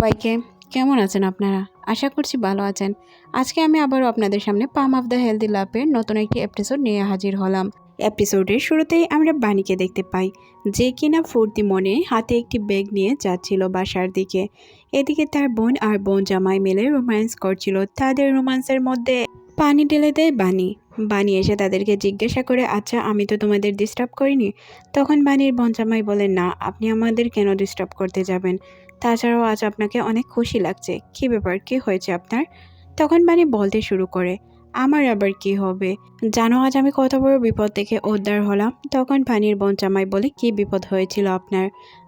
সবাইকে কেমন আছেন আপনারা? আশা করছি ভালো আছেন। আজকে আমি আবারও আপনাদের সামনে পাম অফ দ্য হেলদি লাভের নতুন একটি এপিসোড নিয়ে হাজির হলাম। এপিসোডের শুরুতেই আমরা বাণীকে দেখতে পাই, যে কিনা ফুর্তি মনে হাতে একটি ব্যাগ নিয়ে যাচ্ছিল বাসার দিকে। এদিকে তার বোন আর বোন জামাই মিলে রোম্যান্স করছিল, তাদের রোম্যান্সের মধ্যে পানি ঢেলে দেয় বাণী। বাণী এসে তাদেরকে জিজ্ঞাসা করে আচ্ছা আমি তো তোমাদের ডিস্টার্ব করিনি? তখন বাণীর বঞ্চামাই বলে, না, আপনি আমাদের কেন ডিস্টার্ব করতে যাবেন? তাছাড়াও আজ আপনাকে অনেক খুশি লাগছে। কি ব্যাপার? কি হয়েছে আপনার? তখন বাণী বলতে শুরু করে, আমার আবার কি হবে? জানো, আজ আমি কত বড় বিপদ থেকে উদ্ধার হলাম। তখন বাণীর বঞ্চামাই বলে, কি বিপদ হয়েছিল আপনার?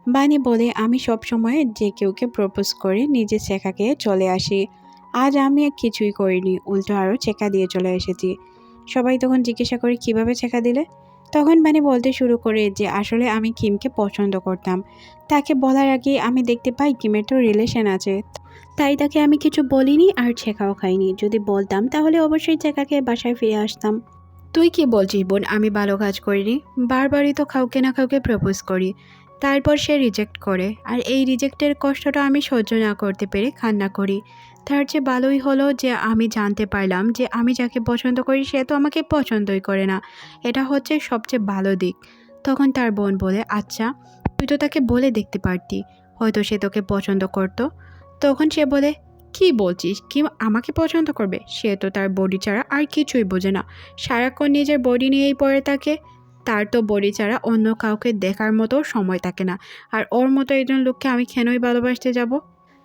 বাণী বলে, আমি সব সময় যে কেউকে প্রপোজ করে নিজে শেখাকে চলে আসি। আজ আমি কিছুই করিনি, উল্টো আরও চেকা দিয়ে চলে এসেছি। সবাই তখন জিজ্ঞাসা করে, কীভাবে চেকা দিলে? তখন বাণী বলতে শুরু করে যে, আসলে আমি কিমকে পছন্দ করতাম। তাকে বলার আগে আমি দেখতে পাই কিমের তো রিলেশন আছে। তাই তাকে আমি কিছু বলিনি আর ছেঁকাও খাইনি। যদি বলতাম তাহলে অবশ্যই চেকাকে বাসায় ফিরে আসতাম। তুই কি বলছিস বোন, আমি ভালো কাজ করিনি? বারবারই তো কাউকে না কাউকে প্রপোজ করি। তারপর সে রিজেক্ট করে। আর এই রিজেক্টের কষ্টটা আমি সহ্য না করতে পেরে কান্না করি। তার চেয়ে ভালোই হলো যে আমি জানতে পারলাম যে আমি যাকে পছন্দ করি, সে তো আমাকে পছন্দই করে না। এটা হচ্ছে সবচেয়ে ভালো দিক। তখন তার বোন বলে আচ্ছা তুই তো তাকে বলে দেখতে পারতি। হয়তো সে তোকে পছন্দ করতো। তখন সে বলে, কি বলছিস? কি আমাকে পছন্দ করবে? সে তো তার বডি ছাড়া আর কিছুই বোঝে না। সারাক্ষণ নিজের বডি নিয়েই পড়ে থাকে। তার তো বডি ছাড়া অন্য কাউকে দেখার মতো সময় থাকে না। আর ওর মতো একজন লোককে আমি কেনই ভালোবাসতে যাব?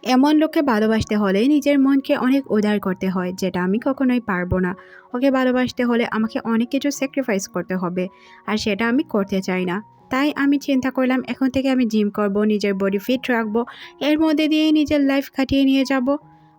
এমন লোককে ভালোবাসতে হলে নিজের মনকে অনেক উদার করতে হয়, যেটা আমি কখনোই পারব না। ওকে ভালোবাসতে হলে আমাকে অনেক কিছু স্যাক্রিফাইস করতে হবে, আর সেটা আমি করতে চাই না। তাই আমি চিন্তা করলাম, এখন থেকে আমি জিম করব, নিজের বডি ফিট রাখব, এর মধ্যে দিয়েই নিজের লাইফ কাটিয়ে নিয়ে যাব,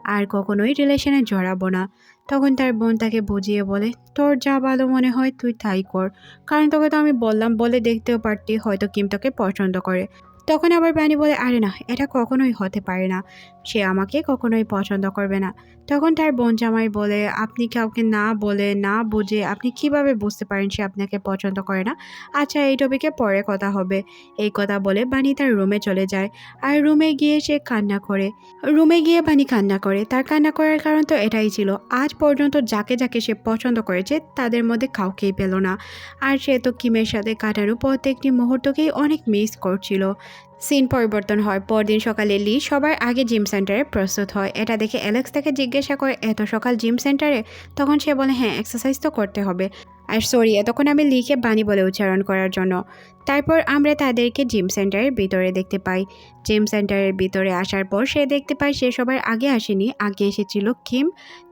আর কখনোই রিলেশনে জড়াবো না। তখন তার বোন তাকে বুঝিয়ে বলে, তোর যা ভালো মনে হয় তুই তাই কর। কারণ তোকে তো আমি বললাম, বলে দেখতেও পারতি হয়তো কিম তোকে পছন্দ করে। তখন আবার বাণী বলে, আরে না, এটা কখনোই হতে পারে না। সে আমাকে কখনোই পছন্দ করবে না। তখন তার বোন জামাই বলে, আপনি কাউকে না বলে, না বুঝে আপনি কীভাবে বুঝতে পারেন সে আপনাকে পছন্দ করে না? আচ্ছা এই টপিকে পরে কথা হবে। এই কথা বলে বাণী তার রুমে চলে যায়। আর রুমে গিয়ে সে কান্না করে। রুমে গিয়ে বাণী কান্না করে। তার কান্না করার কারণ তো এটাই ছিল, আজ পর্যন্ত যাকে যাকে সে পছন্দ করেছে, তাদের মধ্যে কাউকেই পেল না। আর সে তো কিমের সাথে কাটানো প্রত্যেকটি মুহূর্তকেই অনেক মিস করছিল। সিন পরিবর্তন হয়। পরদিন সকালে লি সবার আগে জিম সেন্টারে প্রস্তুত হয়। এটা দেখে অ্যালেক্স তাকে জিজ্ঞাসা করে, এত সকাল জিম সেন্টারে? তখন সে বলে হ্যাঁ এক্সারসাইজ তো করতে হবে। আর সরি তখন আমি লিখে বাণী বলে উচ্চারণ করার জন্য। তারপর আমরা তাদেরকে জিম সেন্টারের ভিতরে দেখতে পাই। জিম সেন্টারের ভিতরে আসার পর সে দেখতে পায় সে সবার আগে আসেনি। আগে এসেছিল কিম,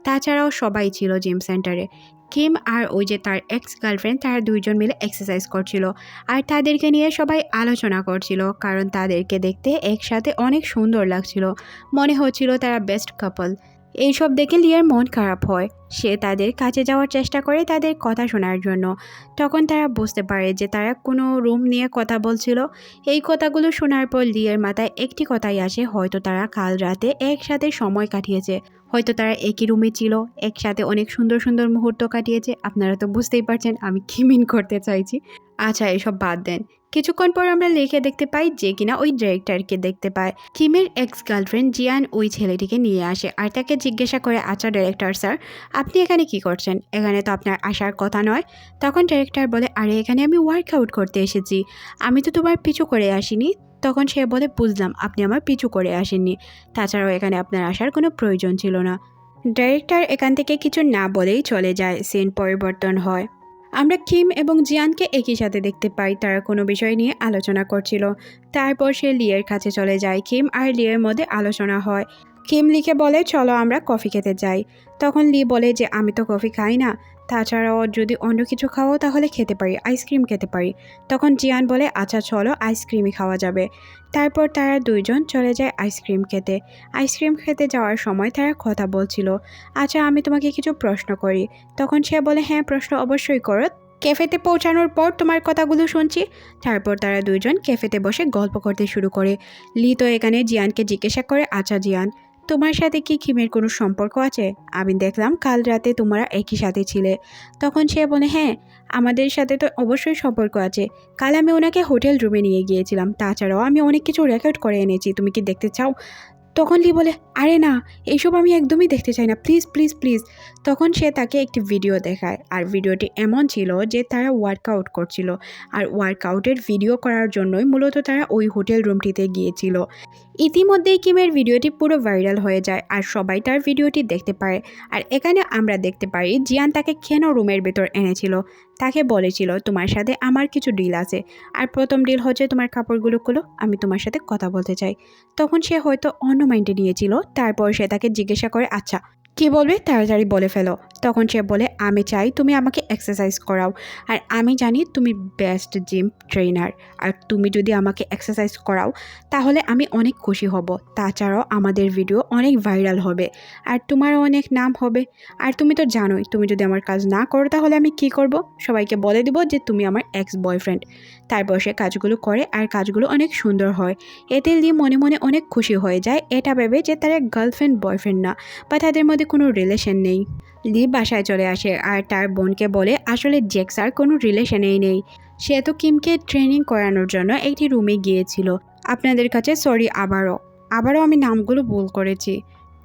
তাছাড়াও সবাই ছিল জিম সেন্টারে। কিম আর ওই যে তার এক্স গার্লফ্রেন্ড তারা দুইজন মিলে এক্সারসাইজ করছিল। আর তাদেরকে নিয়ে সবাই আলোচনা করছিল, কারণ তাদেরকে দেখতে একসাথে অনেক সুন্দর লাগছিল। মনে হচ্ছিল তারা বেস্ট কাপল এইসব দেখে লিয়ার মন খারাপ হয়। সে তাদের কাছে যাওয়ার চেষ্টা করে তাদের কথা শোনার জন্য। তখন তারা বুঝতে পারে যে তারা কোনো রুম নিয়ে কথা বলছিল। এই কথাগুলো শোনার পর লিয়ার মাথায় একটি কথাই আসে, হয়তো তারা কাল রাতে একসাথে সময় কাটিয়েছে। হয়তো তারা একই রুমে ছিল, একসাথে অনেক সুন্দর সুন্দর মুহূর্ত কাটিয়েছে। আপনারা তো বুঝতেই পারছেন আমি কি মিন করতে চাইছি। আচ্ছা এসব বাদ দেন। কিছুক্ষণ পর আমরা লিখে দেখতে পাই যে কিনা ওই ডিরেক্টরকে দেখতে পায়। কিমের এক্স গার্লফ্রেন্ড জিয়ান ওই ছেলেটিকে নিয়ে আসে আর তাকে জিজ্ঞাসা করে আচ্ছা ডিরেক্টর স্যার আপনি এখানে কি করছেন? এখানে তো আপনার আসার কথা নয়। তখন ডিরেক্টর বলে, আরে, এখানে আমি ওয়ার্কআউট করতে এসেছি। আমি তো তোমার পিছু করে আসিনি। তখন সে বলে, বুঝলাম, আপনি আমার পিছু করে আসেননি। তাছাড়াও এখানে আপনার আসার কোনো প্রয়োজন ছিল না। ডাইরেক্টর এখান থেকে কিছু না বলেই চলে যায়, সিন পরিবর্তন হয়। আমরা কিম এবং জিয়ানকে একই সাথে দেখতে পাই, তারা কোনো বিষয় নিয়ে আলোচনা করছিল। তারপর সে লিয়ের কাছে চলে যায়, কিম আর লিয়ের মধ্যে আলোচনা হয়। কিম লিখে বলে, চলো আমরা কফি খেতে যাই। তখন লি বলে যে, আমি তো কফি খাই না। তাছাড়াও যদি অন্য কিছু খাওয়াও তাহলে খেতে পারি আইসক্রিম খেতে পারি। তখন জিয়ান বলে আচ্ছা চলো আইসক্রিমই খাওয়া যাবে। তারপর তারা দুইজন চলে যায় আইসক্রিম খেতে। আইসক্রিম খেতে যাওয়ার সময় তারা কথা বলছিল আচ্ছা আমি তোমাকে কিছু প্রশ্ন করি। তখন সে বলে হ্যাঁ প্রশ্ন অবশ্যই করো। ক্যাফেতে পৌঁছানোর পর তোমার কথাগুলো শুনছি। তারপর তারা দুইজন ক্যাফেতে বসে গল্প করতে শুরু করে। লি তো এখানে জিয়ানকে জিজ্ঞাসা করে আচ্ছা জিয়ান তোমার সাথে কি কিমের কোনো সম্পর্ক আছে? আমি দেখলাম কাল রাতে তোমরা একই সাথে ছিলে। তখন সে বলে হ্যাঁ আমাদের সাথে তো অবশ্যই সম্পর্ক আছে। কাল আমি ওনাকে হোটেল রুমে নিয়ে গিয়েছিলাম। তাছাড়াও আমি অনেক কিছু রেকর্ড করে এনেছি। তুমি কি দেখতে চাও? তখন লি বলে, আরে না এইসব আমি একদমই দেখতে চাই না। Please please please. তখন সে তাকে একটি ভিডিও দেখায়। আর ভিডিওটি এমন ছিল যে তারা ওয়ার্কআউট করছিল। আর ওয়ার্কআউটের ভিডিও করার জন্যই মূলত তারা ওই হোটেল রুমটিতে গিয়েছিল। ইতিমধ্যেই কিমের ভিডিওটি পুরো ভাইরাল হয়ে যায় আর সবাই তার ভিডিওটি দেখতে পায়। আর এখানে আমরা দেখতে পারি, জিয়ান তাকে কেন রুমের ভেতর এনেছিল? তাকে বলেছিল, তোমার সাথে আমার কিছু ডিল আছে। আর প্রথম ডিল হচ্ছে তোমার কাপড়গুলো খুলো, আমি তোমার সাথে কথা বলতে চাই। তখন সে হয়তো অন্য মাইন্ডে নিয়েছিল, তারপর সে তাকে জিজ্ঞাসা করে আচ্ছা কি বলবে তাড়াতাড়ি বলে ফেলো। তখন সে বলে, আমি চাই তুমি আমাকে এক্সারসাইজ করাও। আর আমি জানি তুমি বেস্ট জিম ট্রেনার আর তুমি যদি আমাকে এক্সারসাইজ করাও, তাহলে আমি অনেক খুশি হব। তাছাড়াও আমাদের ভিডিও অনেক ভাইরাল হবে। আর তোমারও অনেক নাম হবে। আর তুমি তো জানোই, তুমি যদি আমার কাজ না করো, তাহলে আমি কি করব? সবাইকে বলে দিব যে তুমি আমার এক্স বয়ফ্রেন্ড তারপর সে কাজগুলো করে, আর কাজগুলো অনেক সুন্দর হয়। এতে লি মনে মনে অনেক খুশি হয়ে যায়। এটা ভেবে যে তারা গার্লফ্রেন্ড বয়ফ্রেন্ড না, বা তাদের মধ্যে কোনো রিলেশন নেই। লি বাসায় চলে আসে আর তার বোনকে বলে, আসলে জেক্সার কোনো রিলেশনেই নেই। সে তো কিমকে ট্রেনিং করানোর জন্য একটি রুমে গিয়েছিল। আপনাদের কাছে সরি, আবারও। আবারও আমি নামগুলো ভুল করেছি।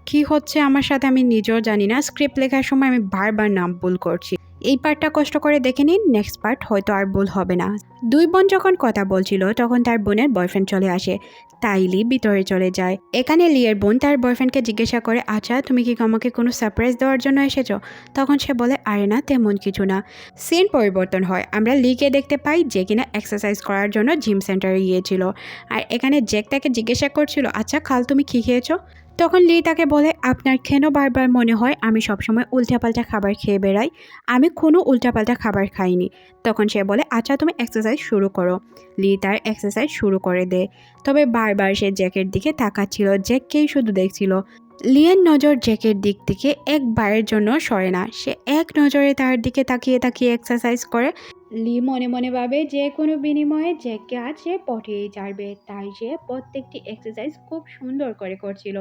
কি হচ্ছে আমার সাথে আমি নিজেও জানি না। স্ক্রিপ্ট লেখার সময় আমি বারবার নাম ভুল করছি। এই পার্টটা কষ্ট করে দেখে নিন নেক্সট পার্ট হয়তো আর ভুল হবে না। দুই বোন যখন কথা বলছিল, তখন তার বোনের বয়ফ্রেন্ড চলে আসে। তাই লি ভিতরে চলে যায়। এখানে লিয়ের বোন তার বয়ফ্রেন্ডকে জিজ্ঞাসা করে আচ্ছা তুমি কি আমাকে কোনো সারপ্রাইজ দেওয়ার জন্য এসেছ? তখন সে বলে, আরে না, তেমন কিছু না। সিন পরিবর্তন হয়। আমরা লিকে দেখতে পাই যে কিনা এক্সারসাইজ করার জন্য জিম সেন্টারে গিয়েছিল। আর এখানে জেক তাকে জিজ্ঞাসা করছিল আচ্ছা কাল তুমি কী খেয়েছো? তখন লি তাকে বলে, আপনার কেন বারবার মনে হয় আমি সবসময় উল্টাপাল্টা খাবার খেয়ে বেড়াই? আমি কোনো উল্টাপাল্টা খাবার খাইনি। তখন সে বলে আচ্ছা তুমি এক্সারসাইজ শুরু করো। লি তার এক্সারসাইজ শুরু করে দেয়। তবে বারবার সে জ্যাকের দিকে তাকাচ্ছিল, জ্যাককেই শুধু দেখছিল। লিয়ের নজর জ্যাকের দিক থেকে একবারের জন্য সরে না। সে এক নজরে তার দিকে তাকিয়ে তাকিয়ে এক্সারসাইজ করে। লি মনে মনে ভাবে যে কোনো বিনিময়ে জ্যাককে আজ সে পটিয়েই ছাড়বে তাই সে প্রত্যেকটি এক্সারসাইজ খুব সুন্দর করে করছিল।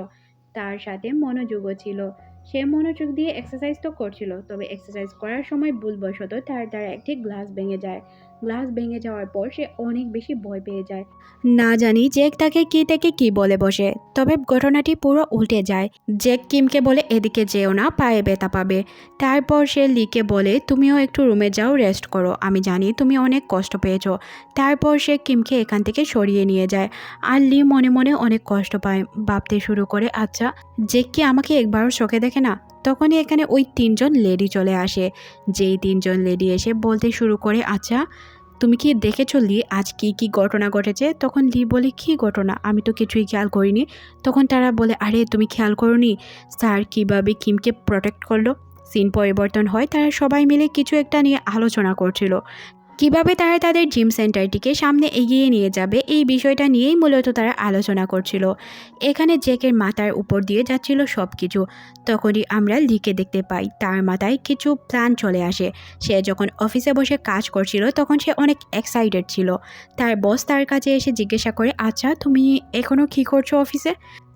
তার সাথে মনোযোগও ছিল। সে মনোযোগ দিয়ে এক্সারসাইজ তো করছিল, তবে এক্সারসাইজ করার সময় ভুলবশত তার দ্বারা একটি গ্লাস ভেঙে যায়। গ্লাস ভেঙে যাওয়ার পর সে অনেক বেশি ভয় পেয়ে যায়। না জানি জেক তাকে কি থেকে কি বলে বসে, তবে ঘটনাটি পুরো উল্টে যায়। জেক কিমকে বলে, এদিকে যেও না, পায়ে ব্যথা পাবে। তারপর সে লিকে বলে, তুমিও একটু রুমে যাও, রেস্ট করো। আমি জানি তুমি অনেক কষ্ট পেয়েছ। তারপর সে কিমকে এখান থেকে সরিয়ে নিয়ে যায়। আর লি মনে মনে অনেক কষ্ট পায়। ভাবতে শুরু করে আচ্ছা জেক কি আমাকে একবারও চোখে দেখে না? তখনই এখানে ওই তিনজন লেডি চলে আসে। যেই তিনজন লেডি এসে বলতে শুরু করে আচ্ছা তুমি কি দেখেছ লি, আজ কি কি ঘটনা ঘটেছে? তখন লি বলে, কি ঘটনা? আমি তো কিছুই খেয়াল করিনি। তখন তারা বলে, আরে, তুমি খেয়াল করনি? স্যার কীভাবে কিমকে প্রোটেক্ট করল? সিন পরিবর্তন হয়, তারা সবাই মিলে কিছু একটা নিয়ে আলোচনা করছিল। কীভাবে তারা তাদের জিম সেন্টারটিকে সামনে এগিয়ে নিয়ে যাবে এই বিষয়টা নিয়েই মূলত তারা আলোচনা করছিল। এখানে জেকের মাথার উপর দিয়ে যাচ্ছিল সব কিছু তখনই আমরা লিকে দেখতে পাই, তার মাথায় কিছু প্ল্যান চলে আসে। সে যখন অফিসে বসে কাজ করছিল, তখন সে অনেক এক্সাইটেড ছিল। তার বস তার কাছে এসে জিজ্ঞাসা করে আচ্ছা তুমি এখনও কী করছ অফিসে?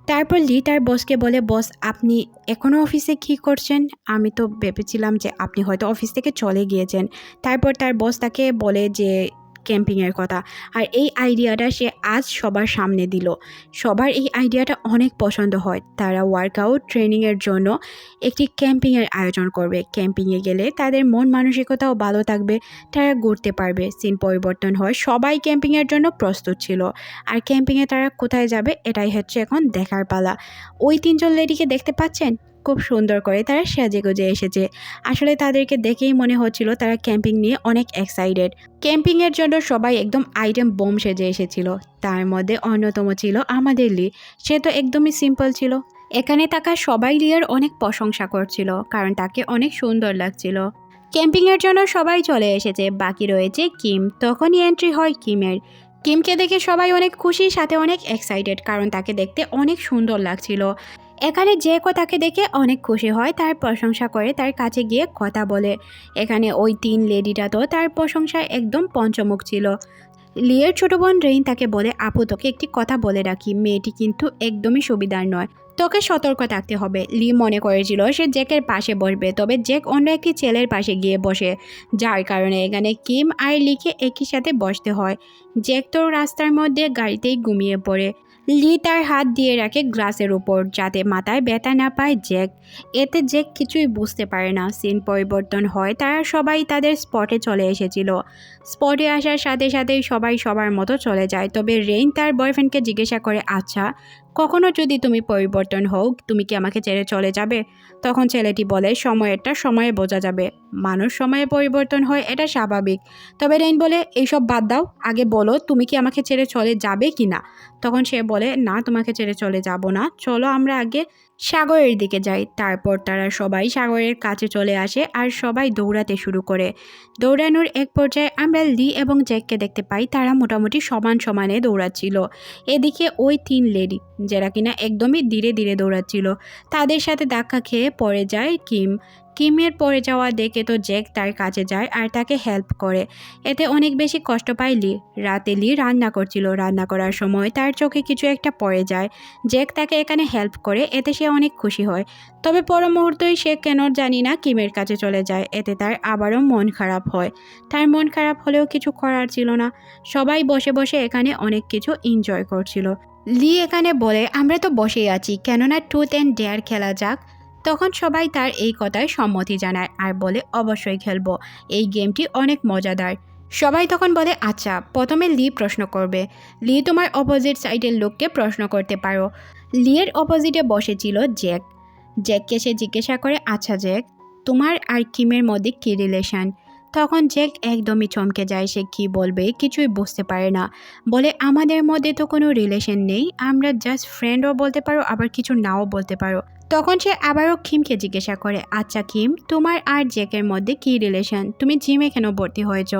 তারপর লি তার বসকে বলে বস আপনি এখনও অফিসে কি করছেন? আমি তো ভেবেছিলাম যে আপনি হয়তো অফিস থেকে চলে গিয়েছেন। তারপর তার বস তাকে বলে যে ক্যাম্পিংয়ের কথা। আর এই আইডিয়াটা সে আজ সবার সামনে দিল। সবার এই আইডিয়াটা অনেক পছন্দ হয়। তারা ওয়ার্কআউট ট্রেনিংয়ের জন্য একটি ক্যাম্পিংয়ের আয়োজন করবে। ক্যাম্পিংয়ে গেলে তাদের মন মানসিকতাও ভালো থাকবে, তারা ঘুরতে পারবে। সিন পরিবর্তন হয়। সবাই ক্যাম্পিংয়ের জন্য প্রস্তুত ছিল। আর ক্যাম্পিংয়ে তারা কোথায় যাবে, এটাই হচ্ছে এখন দেখার পালা। ওই তিনজন লেডিকে দেখতে পাচ্ছেন? খুব সুন্দর করে তারা সেজে গুজে এসেছে। আসলে তাদেরকে দেখেই মনে হচ্ছিল তারা ক্যাম্পিং নিয়ে অনেক এক্সাইটেড ক্যাম্পিংয়ের জন্য সবাই একদম আইটেম বোম সেজে এসেছিল। তার মধ্যে অন্যতম ছিল আমাদের লি। সে তো একদমই সিম্পল ছিল। এখানে থাকা সবাই লিয়ের অনেক প্রশংসা করছিল, কারণ তাকে অনেক সুন্দর লাগছিল। ক্যাম্পিংয়ের জন্য সবাই চলে এসেছে। বাকি রয়েছে কিম। তখনই এন্ট্রি হয় কিমের। কিমকে দেখে সবাই অনেক খুশি সাথে অনেক এক্সাইটেড কারণ তাকে দেখতে অনেক সুন্দর লাগছিল। এখানে যে তাকে দেখে অনেক খুশি হয়, তার প্রশংসা করে, তার কাছে গিয়ে কথা বলে। এখানে ওই তিন লেডিটা তো তার প্রশংসায় একদম পঞ্চমুখ ছিল। লিয়ের ছোট বোন রেইন তাকে বলে, আপু, তোকে একটি কথা বলে রাখি, মেয়েটি কিন্তু একদমই সুবিধার নয়। তোকে সতর্ক থাকতে হবে। লি মনে করেছিল, সে জ্যাকের পাশে বসবে, তবে জ্যাক অন্য একটি ছেলের পাশে গিয়ে বসে। যার কারণে এখানে কিম আর লিকে একই সাথে বসতে হয়। জ্যাক তো রাস্তার মধ্যে গাড়িতেই ঘুমিয়ে পড়ে। লি তার হাত দিয়ে রাখে গ্লাসের উপর যাতে মাথায় ব্যথা না পায় জ্যাক এতে জ্যাক কিছুই বুঝতে পারে না। সিন পরিবর্তন হয়, তারা সবাই তাদের স্পটে চলে এসেছিল। স্পটে আসার সাথে সাথেই সবাই সবার মতো চলে যায়। তবে রেইন তার বয়ফ্রেন্ডকে জিজ্ঞাসা করে আচ্ছা কখনো যদি তুমি পরিবর্তন হও, তুমি কি আমাকে ছেড়ে চলে যাবে? তখন ছেলেটি বলে সময়েরটা সময়ে বোঝা যাবে। মানুষ সময়ে পরিবর্তন হয়, এটা স্বাভাবিক। তবে রেইন বলে, এইসব বাদ দাও, আগে বলো। তুমি কি আমাকে ছেড়ে চলে যাবে কি না? তখন সে বলে, না, তোমাকে ছেড়ে চলে যাব না। চলো আমরা আগে সাগরের দিকে যাই। তারপর তারা সবাই সাগরের কাছে চলে আসে আর সবাই দৌড়াতে শুরু করে। দৌড়ানোর এক পর্যায়ে আমরা লি এবং জ্যাককে দেখতে পাই, তারা মোটামুটি সমান সমানে দৌড়াচ্ছিল। এদিকে ওই তিন লেডি, যারা কিনা একদমই ধীরে ধীরে দৌড়াচ্ছিল, তাদের সাথে ধাক্কা খেয়ে পড়ে যায় কিম। কিমের পড়ে যাওয়া দেখে তো জ্যাক তার কাছে যায় আর তাকে হেল্প করে। এতে অনেক বেশি কষ্ট পায় লি। রাতে লি রান্না করছিল। রান্না করার সময় তার চোখে কিছু একটা পড়ে যায়। জ্যাক তাকে এখানে হেল্প করে, এতে সে অনেক খুশি হয়। তবে পর মুহূর্তেই সে কেন জানি না কিমের কাছে চলে যায়। এতে তার আবারও মন খারাপ হয়। তার মন খারাপ হলেও কিছু করার ছিল না। সবাই বসে বসে এখানে অনেক কিছু এনজয় করছিল। লি এখানে বলে, আমরা তো বসেই আছি। কেননা টুথ অ্যান্ড ডেয়ার খেলা যাক। তখন সবাই তার এই কথায় সম্মতি জানায় আর বলে, অবশ্যই খেলব। এই গেমটি অনেক মজাদার। সবাই তখন বলে আচ্ছা প্রথমে লি প্রশ্ন করবে। লি, তোমার অপোজিট সাইডের লোককে প্রশ্ন করতে পারো। লিয়ের অপোজিটে বসেছিল জ্যাক। জ্যাককে সে জিজ্ঞাসা করে আচ্ছা জ্যাক, তোমার আর কিমের মধ্যে কী রিলেশন তখন জ্যাক একদমই চমকে যায়, সে কী বলবে? কিছুই বুঝতে পারে না। বলে, আমাদের মধ্যে তো কোনো রিলেশন নেই। আমরা জাস্ট ফ্রেন্ডও বলতে পারো, আবার কিছু নাও বলতে পারো। তখন সে আবারও কিমকে জিজ্ঞাসা করে আচ্ছা কিম তোমার আর জ্যাকের মধ্যে কী রিলেশন তুমি জিমে কেন ভর্তি হয়েছ?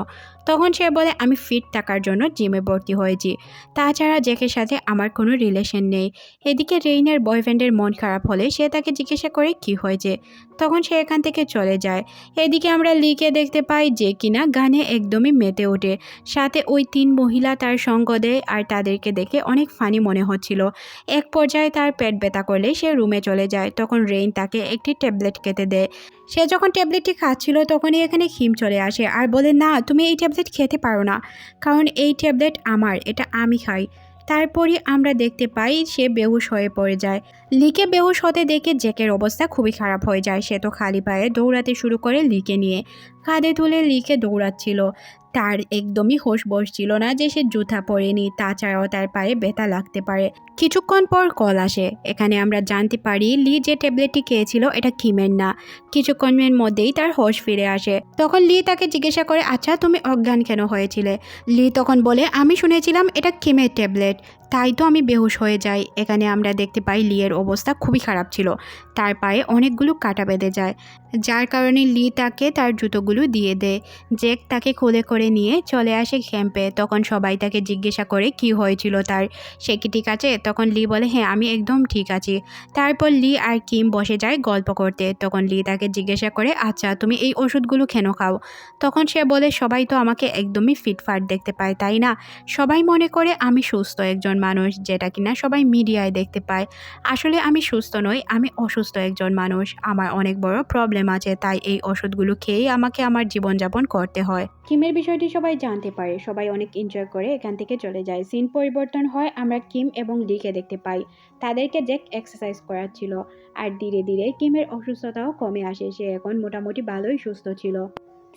তখন সে বলে, আমি ফিট থাকার জন্য জিমে ভর্তি হয়েছি। তাছাড়া জ্যাকের সাথে আমার কোনো রিলেশন নেই। এদিকে রেইনের বয়ফ্রেন্ডের মন খারাপ হলে সে তাকে জিজ্ঞাসা করে, কি হয়েছে? তখন সে এখান থেকে চলে যায়। এদিকে আমরা লিকে দেখতে পাই যে কিনা গানে একদমই মেতে ওঠে। সাথে ওই তিন মহিলা তার সঙ্গ দেয় আর তাদেরকে দেখে অনেক ফানি মনে হচ্ছিল। এক পর্যায়ে তার পেট ব্যথা করলে সে রুমে চলে যায় তখন রেইন তাকে একটি ট্যাবলেট খেতে দেয়। সে যখন ট্যাবলেটটি খাচ্ছিল, তখনই এখানে খিম চলে আসে আর বলে, না, তুমি এই ট্যাবলেট খেতে পারো না, কারণ এই ট্যাবলেট আমার, এটা আমি খাই। তারপরই আমরা দেখতে পাই সে বেহুশ হয়ে পড়ে যায়। লিকে বেহুশ হতে দেখে জ্যাকের অবস্থা খুবই খারাপ হয়ে যায়। সে তো খালি পায়ে দৌড়াতে শুরু করে লিকে নিয়ে। কাঁধে তুলে লিকে দৌড়াচ্ছিল। তার একদমই হোশ বসছিল না যে সে জুতা পরেনি তাছাড়াও তার পায়ে ব্যথা লাগতে পারে। কিছুক্ষণ পর কল আসে। এখানে আমরা জানতে পারি, লি যে ট্যাবলেটটি খেয়েছিল এটা কিমের না। কিছুক্ষণের মধ্যেই তার হোশ ফিরে আসে। তখন লি তাকে জিজ্ঞাসা করে আচ্ছা তুমি অজ্ঞান কেন হয়েছিলে? লি তখন বলে, আমি শুনেছিলাম এটা কিমের ট্যাবলেট। তাই তো আমি বেহুশ হয়ে যাই। এখানে আমরা দেখতে পাই লিয়ের অবস্থা খুবই খারাপ ছিল। তার পায়ে অনেকগুলো কাটা বেঁধে যায়। যার কারণে লি তাকে তার জুতোগুলো দিয়ে দেয়। জেক তাকে কোলে করে নিয়ে চলে আসে ক্যাম্পে। তখন সবাই তাকে জিজ্ঞাসা করে কি হয়েছিল তার। সে কি ঠিক আছে? তখন লি বলে হ্যাঁ আমি একদম ঠিক আছি। তারপর লি আর কিম বসে যায় গল্প করতে। তখন লি তাকে জিজ্ঞাসা করে আচ্ছা তুমি এই ওষুধগুলো কেন খাও? তখন সে বলে, সবাই তো আমাকে একদমই ফিটফাট দেখতে পায়, তাই না? সবাই মনে করে আমি সুস্থ একজন মানুষ যেটা কিনা সবাই মিডিয়ায় দেখতে পায়। আসলে আমি সুস্থ নই, আমি অসুস্থ একজন মানুষ। আমার অনেক বড় প্রবলেম আছে, তাই এই ওষুধগুলো খেয়েই আমাকে আমার জীবনযাপন করতে হয়। কিমের বিষয়টি সবাই জানতে পারে, সবাই অনেক এনজয় করে এখান থেকে চলে যায়। সিন পরিবর্তন হয়, আমরা কিম এবং লিকে দেখতে পাই। তাদেরকে জ্যাক এক্সারসাইজ করাচ্ছিল। আর ধীরে ধীরে কিমের অসুস্থতাও কমে আসে, সে এখন মোটামুটি ভালোই সুস্থ ছিল।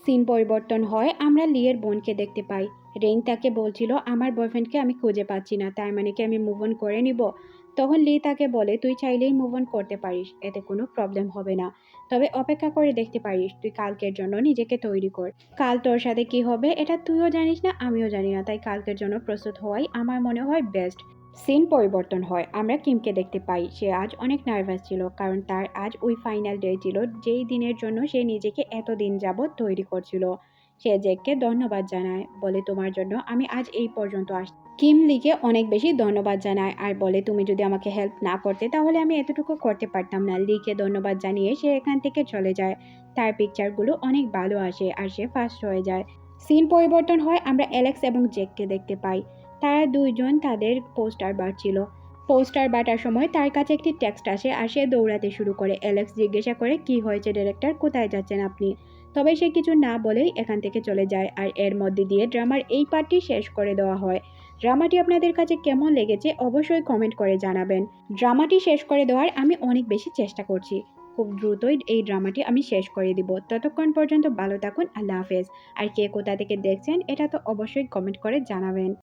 সিন পরিবর্তন হয়, আমরা লিয়ের বোনকে দেখতে পাই। রেইন তাকে বলছিল, আমার বয়ফ্রেন্ডকে আমি খুঁজে পাচ্ছি না, তার মানে কি আমি মুভ অন করে নিব? তখন লি তাকে বলে, তুই চাইলেই মুভ অন করতে পারিস, এতে কোনো প্রবলেম হবে না। তবে অপেক্ষা করে দেখতে পারিস, তুই কালকের জন্য নিজেকে তৈরি কর। কাল তোর সাথে কি হবে, এটা তুইও জানিস না, আমিও জানি না। তাই কালকের জন্য প্রস্তুত হওয়াই আমার মনে হয় বেস্ট সিন পরিবর্তন হয়। আমরা কিমকে দেখতে পাই, সে আজ অনেক নার্ভাস ছিল, কারণ তার আজ ওই ফাইনাল ডে ছিল, যেই দিনের জন্য সে নিজেকে এতদিন যাবৎ তৈরি করছিল। সে জেককে ধন্যবাদ জানায়, বলে, তোমার জন্য আমি আজ এই পর্যন্ত আস কিম লিকে অনেক বেশি ধন্যবাদ জানায় আর বলে, তুমি যদি আমাকে হেল্প না করতে, তাহলে আমি এতটুকু করতে পারতাম না। লিকে ধন্যবাদ জানিয়ে সে এখান থেকে চলে যায়। তার পিকচারগুলো অনেক ভালো আসে আর সে ফার্স্ট হয়ে যায়। সিন পরিবর্তন হয়, আমরা অ্যালেক্স এবং জেককে দেখতে পাই। তারা দুইজন তাদের পোস্টার বাড়ছিল। পোস্টার বাটার সময় তার কাছে একটি টেক্সট আসে আর সে দৌড়াতে শুরু করে। অ্যালেক্স জিজ্ঞাসা করে, কি হয়েছে ডিরেক্টর কোথায় যাচ্ছেন আপনি? তবে সে কিছু না বলেই এখান থেকে চলে যায় আর এর মধ্যে দিয়ে ড্রামার এই পার্টটি শেষ করে দেওয়া হয়। ড্রামাটি আপনাদের কাছে কেমন লেগেছে অবশ্যই কমেন্ট করে জানাবেন। ড্রামাটি শেষ করে দেওয়ার আমি অনেক বেশি চেষ্টা করছি। খুব দ্রুতই এই ড্রামাটি আমি শেষ করে দিব। ততক্ষণ পর্যন্ত ভালো থাকুন। আল্লাহ হাফেজ। আর কে কোথা থেকে দেখছেন, এটা তো অবশ্যই কমেন্ট করে জানাবেন।